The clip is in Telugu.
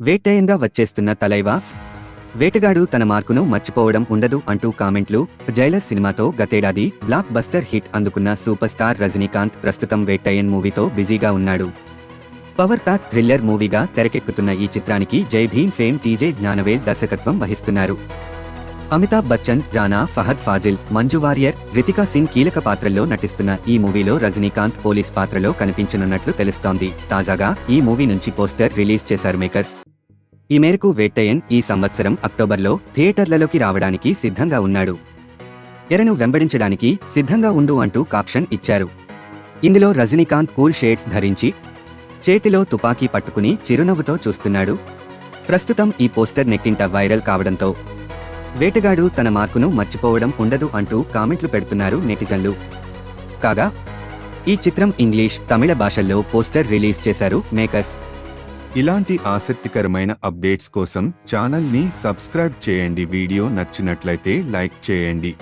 వేట్టయంగా వచ్చేస్తున్న తలైవా? వేటగాడు తన మార్కును మర్చిపోవడం ఉండదు అంటూ కామెంట్లు జైలర్ సినిమాతో గతేడాది బ్లాక్ బస్టర్ హిట్ అందుకున్న సూపర్ స్టార్ రజనీకాంత్ ప్రస్తుతం వేట్టయన్ మూవీతో బిజీగా ఉన్నాడు. పవర్ ప్యాక్ థ్రిల్లర్ మూవీగా తెరకెక్కుతున్న ఈ చిత్రానికి జై భీమ్ ఫేమ్ టీజే జ్ఞానవేల్ దర్శకత్వం వహిస్తున్నారు. అమితాబ్ బచ్చన్ రానా ఫహద్ ఫాజిల్ మంజు వారియర్ రితికా సింగ్ కీలక పాత్రల్లో నటిస్తున్న ఈ మూవీలో రజనీకాంత్ పోలీస్ పాత్రలో కనిపించనున్నట్లు తెలుస్తోంది. తాజాగా ఈ మూవీ నుంచి పోస్టర్ రిలీజ్ చేశారు మేకర్స్. ఈ మేరకు వేట్టయన్ ఈ సంవత్సరం అక్టోబర్లో థియేటర్లలోకి రావడానికి సిద్ధంగా ఉన్నాడు. ఎరను వెంబడించడానికి సిద్ధంగా ఉండు అంటూ కాప్షన్ ఇచ్చారు. ఇందులో రజనీకాంత్ కూల్ షేడ్స్ ధరించి చేతిలో తుపాకీ పట్టుకుని చిరునవ్వుతో చూస్తున్నాడు. ప్రస్తుతం ఈ పోస్టర్ నెట్టింట వైరల్ కావడంతో వేటగాడు తన మార్కును మర్చిపోవడం ఉండదు అంటూ కామెంట్లు పెడుతున్నారు నెటిజన్లు. కాగా ఈ చిత్రం ఇంగ్లీష్ తమిళ భాషల్లో పోస్టర్ రిలీజ్ చేశారు మేకర్స్. ఇలాంటి ఆసక్తికరమైన అప్డేట్స్ కోసం ఛానల్ని సబ్స్క్రైబ్ చేయండి. వీడియో నచ్చినట్లయితే లైక్ చేయండి.